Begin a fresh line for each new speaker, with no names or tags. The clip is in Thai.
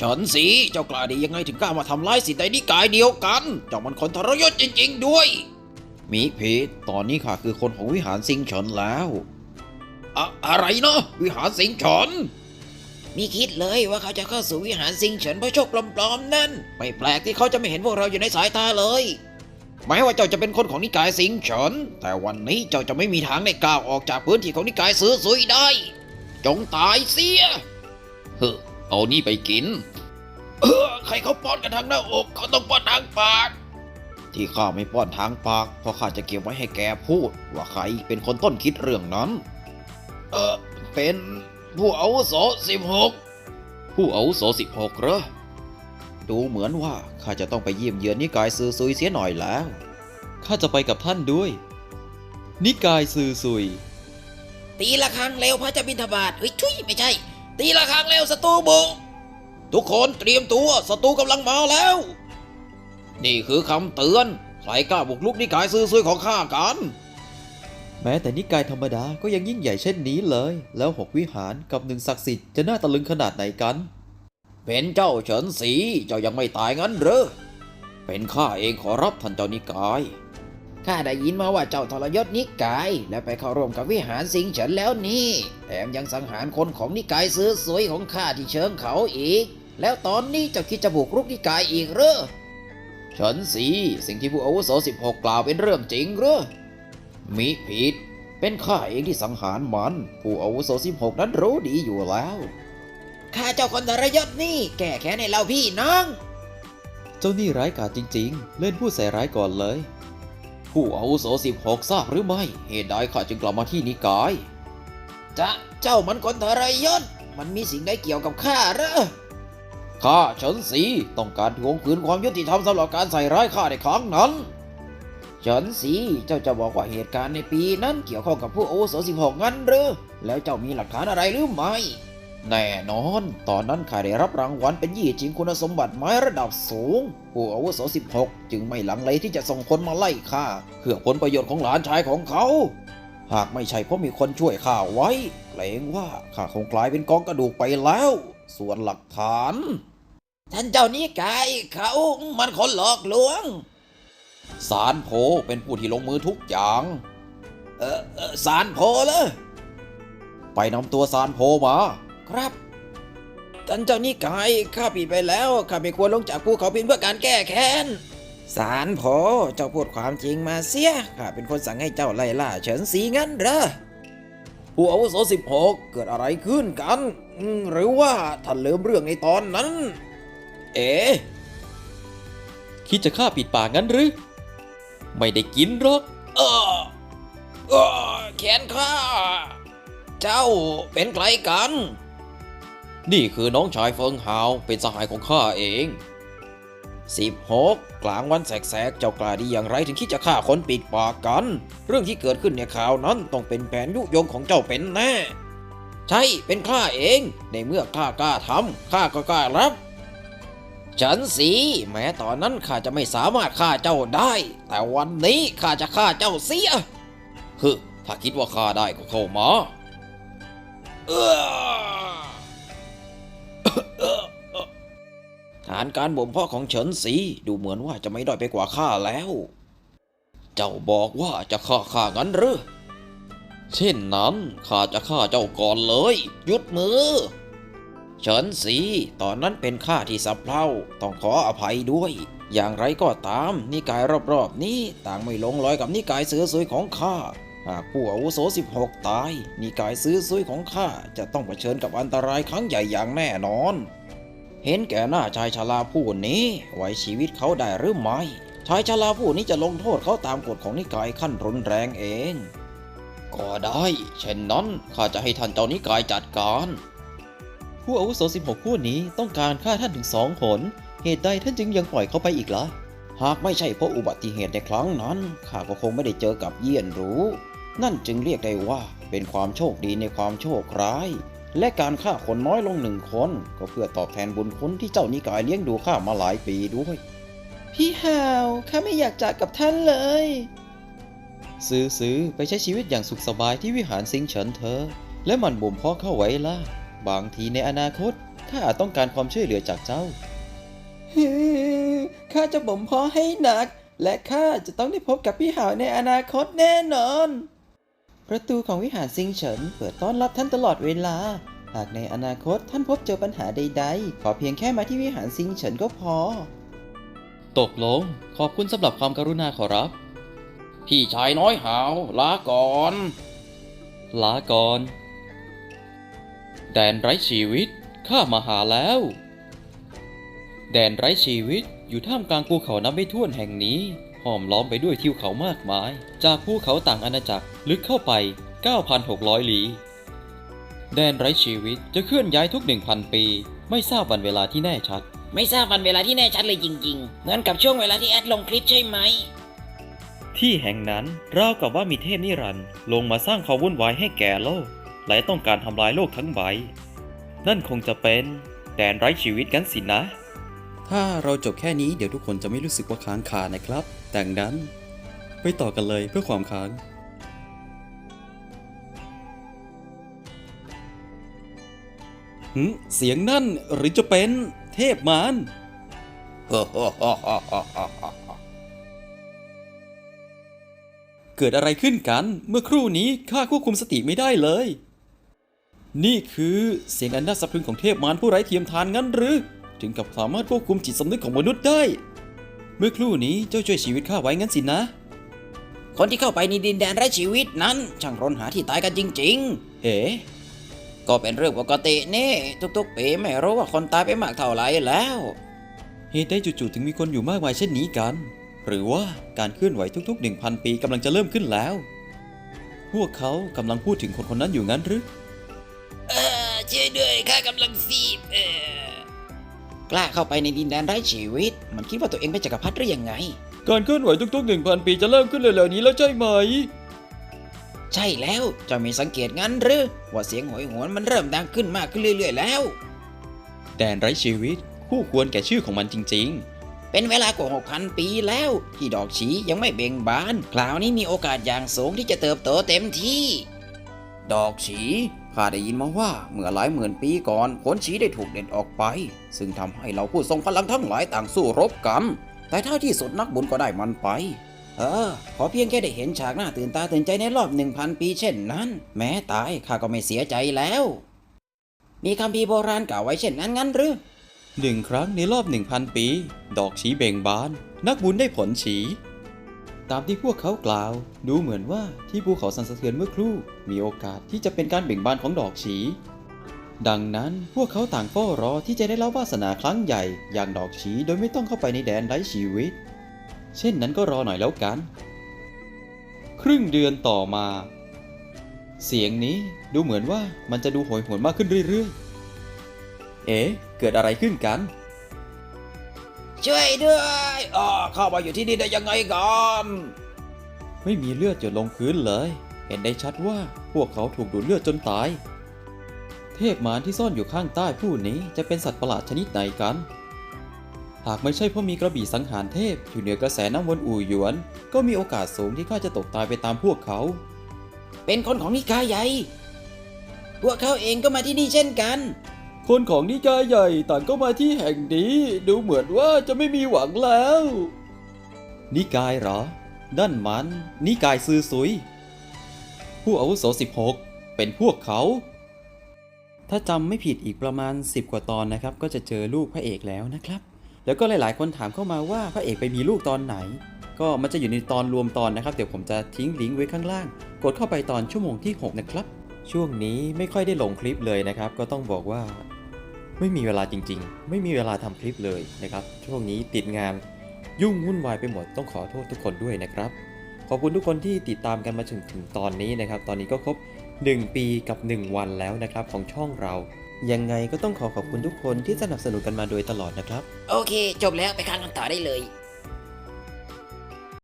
ฉันสิเจ้ากล้าดียังไงถึงกล้ามาทำร้ายสิทธิ์ในนิกายเดียวกันเจ้ามันคนทรยศจริง ๆ ด้วยมีเพจตอนนี้ข้าคือคนของวิหารสิงห์ฉินแล้วอะอะไรเนาะวิหารสิงห์ฉินมีคิดเลยว่าเขาจะเข้าสู่วิหารสิงห์เฉินเพราะโชคปลอมๆนั่นไม่แปลกที่เขาจะไม่เห็นพวกเราอยู่ในสายตาเลยแม้ว่าเจ้าจะเป็นคนของนิกายสิงห์เฉินแต่วันนี้เจ้าจะไม่มีทางได้ก้าวออกจากพื้นที่ของนิกายซื้อซุยได้ จงตายเสียเฮ้ เอานี่ไปกิน เออ ใครเขาป้อนกันทางหน้าอกเขาต้องป้อนทางปาก ที่ข้าไม่ป้อนทางปากเพราะข้าจะเก็บไว้ให้แกพูด ว่าใครเป็นคนต้นคิดเรื่องนั้น เออเป็นผู้อาวุโสสิบหกผู้อาวุโสสิบหกเหรอดูเหมือนว่าข้าจะต้องไปเยี่ยมเยือนนิกายซือซุยเสียหน่อยแล้ว
ข้าจะไปกับท่านด้วย นิกายซือซุย
ตีละครั้งเร็วพระจะบินทบาทเฮ้ยชุยไม่ใช่ ตีละครั้งเร็วศัตรูบุกทุกคนเตรียมตัวศัตรูกำลังมาแล้ว นี่คือคำเตือน ใครกล้าบุกลุกนิกายซื้อซุยของข้ากัน
แม้แต่นิกายธรรมดาก็ยังยิ่งใหญ่เช่นนี้เลย แล้วหกวิหารกับหนึ่งศักดิ์สิทธิ์จะน่าตะลึงขนาดไหนกัน
เป็นเจ้าเฉินสีเจ้ายังไม่ตายงั้นเหรอเป็นข้าเองขอรับท่านเจ้านิกาย ข้าได้ยินมาว่าเจ้าทรยศนิกาย และไปเข้าร่วมกับวิหารสิงห์เฉินแล้วนี่แถมยังสังหารคนของนิกายซื้อสวยของข้าที่เชิงเขาอีก แล้วตอนนี้เจ้าคิดจะบุกรุกนิกายอีกเหรอเฉินสีสิ่งที่ผู้อาวุโส16 กล่าวเป็นเรื่องจริงเหรอมิผิด เป็นข้าเองที่สังหารมัน ผู้อาวุโส16 นั้นรู้ดีอยู่แล้วข้าเจ้าคนทรยศนี่ แก้แค้นให้เราพี่น้อง
เจ้านี่ร้ายกาจจริง ๆ เล่นพูดใส่ร้ายก่อนเลย
ผู้อาวุโส16ทราบหรือไม่ เหตุใดข้าจึงกลับมาที่นิกาย จะเจ้ามันคนทรยศ มันมีสิ่งใดเกี่ยวกับข้าเหรอข้าเฉินสีต้องการทวงคืนความยุติธรรมสำหรับการใส่ร้ายข้าในครั้งนั้นเฉินสีเจ้าจะบอกว่าเหตุการณ์ในปีนั้นเกี่ยวข้องกับผู้อาวุโส16งั้นหรือ แล้วเจ้ามีหลักฐานอะไรหรือไม่ แน่นอน ตอนนั้นข้าได้รับรางวัลเป็นยี่จิงคุณสมบัติไม้ระดับสูง ผู้อาวุโส16 จึงไม่หลังเลที่จะส่งคนมาไล่ข้าเพื่อผลประโยชน์ของหลานชายของเขา หากไม่ใช่เพราะมีคนช่วยข้าไว้ เกรงว่าข้าคงกลายเป็นกองกระดูกไปแล้ว ส่วนหลักฐาน ท่านเจ้านี้กายเขามันคนหลอกลวง สารโพเป็นผู้ที่ลงมือทุกอย่าง เออสารโพเลยไปนำตัวสารโพมา ครับท่านเจ้านี่กายข้าผิดไปแล้วข้าไม่ควรลงจากภูเขาเพียงเพื่อการแก้แค้นสารโพเจ้าพูดความจริงมาเสียข้าเป็นคนสั่งให้เจ้าไล่ล่าเฉินสีงั้นเหรอผู้อาวุโสสิบหกเกิดอะไรขึ้นกัน หรือว่าท่านลืมเรื่องในตอนนั้น เอ๋
คิดจะฆ่าปิดปากงั้นหรือ ไม่ได้กินหรอก
เออเออแขนข้า เจ้าเป็นใครกัน นี่คือน้องชายเฟิงฮาวเป็นสหายของข้าเองสิบหกกลางวันแสกๆ เจ้ากล้าดีอย่างไรถึงคิดจะฆ่าคนปิดปากกัน เรื่องที่เกิดขึ้นในข่าวนั้นต้องเป็นแผนยุยงของเจ้าเป็นแน่ ใช่ เป็นข้าเอง ในเมื่อข้ากล้าทำข้าก็กล้ารับ ฉันสี แม้ตอนนั้นข้าจะไม่สามารถฆ่าเจ้าได้ แต่วันนี้ข้าจะฆ่าเจ้าเสียฮึถ้าคิดว่าฆ่าได้ก็เข้ามา เออ ฐานการบ่มเพาะของเฉินสีดูเหมือนว่าจะไม่ด้อยไปกว่าข้าแล้ว เจ้าบอกว่าจะฆ่าข้างั้นหรือ เช่นนั้นข้าจะฆ่าเจ้าก่อนเลย หยุดมือ เฉินสีตอนนั้นเป็นข้าที่สับเพร่าต้องขออภัยด้วย อย่างไรก็ตาม นิกายรอบๆ นี้ต่างไม่ลงรอยกับนิกายเสือสวยของข้าหากผู้อาวุโส 16 ตายนิกายซื้อซุยของข้าจะต้องเผชิญกับอันตรายครั้งใหญ่อย่างแน่นอน เห็นแก่หน้าชายชราผู้นี้ไว้ชีวิตเขาได้หรือไม่ ชายชราผู้นี้จะลงโทษเขาตามกฎของนิกายขั้นรุนแรงเอง ก็ได้ เช่นนั้นข้าจะให้ท่านเจ้านิกายจัดการ
ผู้อาวุโส16 ผู้นี้ต้องการฆ่าท่านถึงสองหน เหตุใดท่านจึงยังปล่อยเขาไปอีกล่ะ
หากไม่ใช่เพราะอุบัติเหตุในครั้งนั้นข้าก็คงไม่ได้เจอกับเยี่ยนรู้ นั่นจึงเรียกได้ว่าเป็นความโชคดีในความโชคร้าย และการฆ่าคนน้อยลงหนึ่งคน ก็เพื่อตอบแทนบุญคุณที่เจ้านิกายเลี้ยงดูข้ามาหลายปีด้วย
พี่ฮาวข้าไม่อยากจากกับท่านเลย ซื้อซื้อไปใช้ชีวิตอย่างสุขสบายที่วิหารซิงเฉินเธอ และมันบ่มเพาะเข้าไว้ล่ะ บางทีในอนาคตข้าอาจต้องการความช่วยเหลือจากเจ้าข้าจะบ่มเพาะให้หนัก และข้าจะต้องได้พบกับพี่หาวในอนาคตแน่นอน ประตูของวิหารซิงเฉินเปิดต้อนรับท่านตลอดเวลา หากในอนาคตท่านพบเจอปัญหาใดๆ ขอเพียงแค่มาที่วิหารซิงเฉินก็พอ ตกลง ขอบคุณสำหรับความกรุณาขอรับ
พี่ชายน้อยหาวลาก่อน
ลาก่อน แดนไร้ชีวิต ข้ามาหาแล้ว แดนไร้ชีวิตอยู่ท่ามกลางภูเขานับไม่ถ้วนแห่งนี้ ห้อมล้อมไปด้วยทิวเขามากมาย จากภูเขาต่างอาณาจักรลึกเข้าไป 9,600 ลี้แดนไร้ชีวิตจะเคลื่อนย้ายทุก 1,000 ปี ไม่ทราบวันเวลาที่แน่ชัด
ไม่ทราบวันเวลาที่แน่ชัดเลยจริง ๆ เหมือนกับช่วงเวลาที่แอดลงคลิปใช่ไหม
ที่แห่งนั้นราวกับว่ามีเทพนิรันดร์ลงมาสร้างความวุ่นวายให้แก่โลก และต้องการทำลายโลกทั้งใบ นั่นคงจะเป็นแดนไร้ชีวิตกันสินะ ถ้าเราจบแค่นี้เดี๋ยวทุกคนจะไม่รู้สึกว่าค้างคานะครับ แต่งนั้น ไปต่อกันเลยเพื่อความค้างหึเสียงนั่นหรือจะเป็นเทพมารเกิดอะไรขึ้นกัน เมื่อครู่นี้ข้าควบคุมสติไม่ได้เลย นี่คือเสียงอันน่าสะพรึงของเทพมารผู้ไร้เทียมทานงั้นหรือ ถึงกับสามารถควบคุมจิตสำนึกของมนุษย์ได้ เมื่อครู่นี้เจ้าช่วยชีวิตข้าไว้งั้นสินะ
คนที่เข้าไปในดินแดนไร้ชีวิตนั้น ช่างรนหาที่ตายกันจริง
เอ๋
ๆก็เป็นเรื่องปกตินี่ทุกๆปีไม่รู้ว่าคนตายไปมากเท่าไหร่แล้ว
เหตุใดจู่ๆถึงมีคนอยู่มากมายเช่นนี้กัน หรือว่าการเคลื่อนไหวทุก ๆ 1,000 ปีกำลังจะเริ่มขึ้นแล้ว พวกเขากำลังพูดถึงคนคนนั้นอยู่งั้นหรือ
เออช่วยด้วยข้ากำลังฟีบเออ กล้าเข้าไปในดินแดนไร้ชีวิต มันคิดว่าตัวเองเป็นจักรพรรดิหรือยังไง
การเคลื่อนไหวทุกๆ 1,000 ปีจะเริ่มขึ้นเร็วๆนี้แล้วใช่ไหม
ใช่แล้วเจะมีสังเกตงั้นหรือว่าเสียงโหอยหวนมันเริ่มดังขึ้นมากขึ้นเรื่อย ๆ แล้ว
แดนไร้ชีวิต คู่ควรแก่ชื่อของมันจริง
เป็นเวลากว่า 6,000 ปีแล้ว ที่ดอกฉียังไม่เบ่งบาน คราวนี้มีโอกาสอย่างสูงที่จะเติบโตเต็มที่ ดอกฉี ข้าได้ยินมาว่าเมื่อหลายหมื่นปีก่อนผลฉีได้ถูกเด็ดออกไป ซึ่งทำให้เราผู้ทรงพลังทั้งหลายต่างสู้รบกัน แต่ท้ายที่สุดนักบุญก็ได้มันไป เออ ขอเพียงแค่ได้เห็นฉากหน้าตื่นตาตื่นใจในรอบหนึ่งพันปีเช่นนั้น แม้ตายข้าก็ไม่เสียใจแล้ว มีคำพีโบราณกล่าวไว้เช่นนั้นงั้นหรือ
หนึ่งครั้งในรอบ1,000ปี ดอกฉีเบ่งบาน นักบุญได้ผลฉี ตามที่พวกเขากล่าว ดูเหมือนว่าที่ภูเขาสันสะเทือนเมื่อครู่ มีโอกาสที่จะเป็นการเบ่งบานของดอกฉี ดังนั้นพวกเขาต่างเฝ้ารอที่จะได้รับวาสนาครั้งใหญ่ อย่างดอกฉีโดยไม่ต้องเข้าไปในแดนไร้ชีวิต เช่นนั้นก็รอหน่อยแล้วกัน ครึ่งเดือนต่อมา เสียงนี้ดูเหมือนว่ามันจะดูโหยหวนมากขึ้นเรื่อยๆ เอ๊ะ เกิดอะไรขึ้นกัน
ช่วยด้วยอ๋อเข้ามาอยู่ที่นี่ได้ยังไงก่อน
ไม่มีเลือดหยดลงพื้นเลย เห็นได้ชัดว่าพวกเขาถูกดูดเลือดจนตาย เทพมารที่ซ่อนอยู่ข้างใต้ผู้นี้จะเป็นสัตว์ประหลาดชนิดไหนกัน หากไม่ใช่เพราะมีกระบี่สังหารเทพอยู่เหนือกระแสน้ำวนอู่หยวน ก็มีโอกาสสูงที่ข้าจะตกตายไปตามพวกเขา
เป็นคนของนิกายใหญ่ พวกเขาเองก็มาที่นี่เช่นกัน
คนของนิกายใหญ่ต่างก็มาที่แห่งนี้ดูเหมือนว่าจะไม่มีหวังแล้ว นิกายเหรอ นั่นมัน นิกายซือซุย ผู้อาวุโส 16 เป็นพวกเขา ถ้าจำไม่ผิดอีกประมาณ 10 กว่าตอนนะครับ ก็จะเจอลูกพระเอกแล้วนะครับ แล้วก็หลาย ๆ คนถามเข้ามาว่าพระเอกไปมีลูกตอนไหน ก็มันจะอยู่ในตอนรวมตอนนะครับ เดี๋ยวผมจะทิ้งลิงก์ไว้ข้างล่าง กดเข้าไปตอนชั่วโมงที่ 6 นะครับ ช่วงนี้ไม่ค่อยได้ลงคลิปเลยนะครับ ก็ต้องบอกว่า ไม่มีเวลาจริงๆ ไม่มีเวลาทำคลิปเลยนะครับ ช่วงนี้ติดงานยุ่งวุ่นวายไปหมดต้องขอโทษทุกคนด้วยนะครับ ขอบคุณทุกคนที่ติดตามกันมาถึงถึงตอนนี้นะครับ ตอนนี้ก็ครบ 1 ปีกับ 1 วันแล้วนะครับของช่องเรา ยังไงก็ต้องขอขอบคุณทุกคนที่สนับสนุนกันมาโดยตลอดนะครับ
โอเค จบแล้วไปค้างกันต่อได้เลย